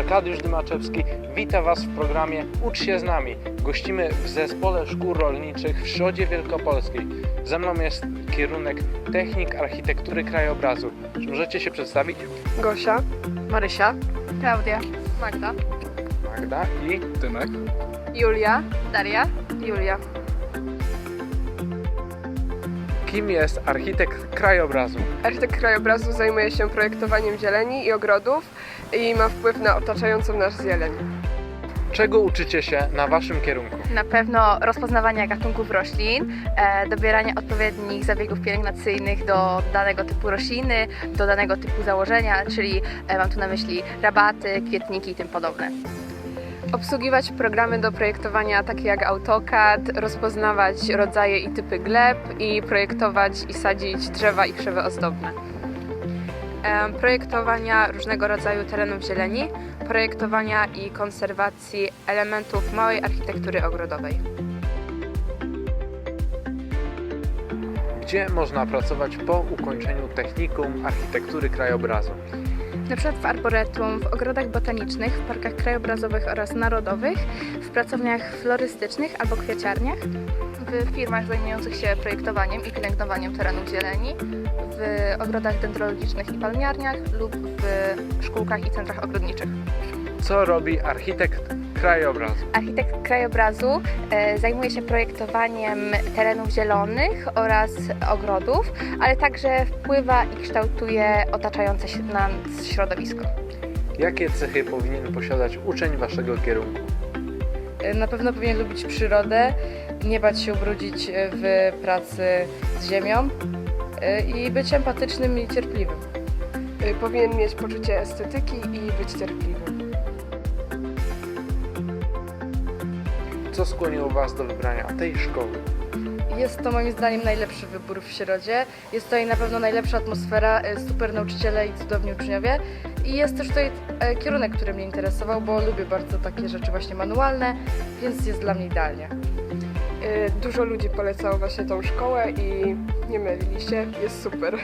Arkadiusz Dymaczewski. Witam Was w programie Ucz się z nami. Gościmy w zespole szkół rolniczych w Środzie Wielkopolskiej. Ze mną jest kierunek Technik Architektury Krajobrazu. Czy możecie się przedstawić? Gosia, Marysia, Klaudia. Magda. Magda i Tymek. Julia, Daria. Julia. Kim jest architekt krajobrazu? Architekt krajobrazu zajmuje się projektowaniem zieleni i ogrodów i ma wpływ na otaczającą nas zieleń. Czego uczycie się na Waszym kierunku? Na pewno rozpoznawania gatunków roślin, e, dobierania odpowiednich zabiegów pielęgnacyjnych do danego typu rośliny, do danego typu założenia, czyli e, mam tu na myśli rabaty, kwietniki i tym podobne. Obsługiwać programy do projektowania takie jak AutoCAD, rozpoznawać rodzaje i typy gleb i projektować i sadzić drzewa i krzewy ozdobne. Projektowania różnego rodzaju terenów zieleni, projektowania i konserwacji elementów małej architektury ogrodowej. Gdzie można pracować po ukończeniu technikum architektury krajobrazu? Na przykład w arboretum, w ogrodach botanicznych, w parkach krajobrazowych oraz narodowych, w pracowniach florystycznych albo kwieciarniach, w firmach zajmujących się projektowaniem i pielęgnowaniem terenów zieleni, w ogrodach dendrologicznych i palmiarniach lub w szkółkach i centrach ogrodniczych. Co robi architekt krajobrazu? Architekt krajobrazu e, zajmuje się projektowaniem terenów zielonych oraz ogrodów, ale także wpływa i kształtuje otaczające się nas środowisko. Jakie cechy powinien posiadać uczeń Waszego kierunku? Na pewno powinien lubić przyrodę, nie bać się ubrudzić w pracy z ziemią i być empatycznym i cierpliwym. Powinien mieć poczucie estetyki i być cierpliwym. Co skłoniło Was do wybrania tej szkoły? Jest to moim zdaniem najlepszy wybór w Środzie. Jest tutaj na pewno najlepsza atmosfera, y, super nauczyciele i cudowni uczniowie. I jest też tutaj e, kierunek, który mnie interesował, bo lubię bardzo takie rzeczy właśnie manualne, więc jest dla mnie idealnie. Y, Dużo ludzi polecało właśnie tą szkołę i nie mylili się, jest super.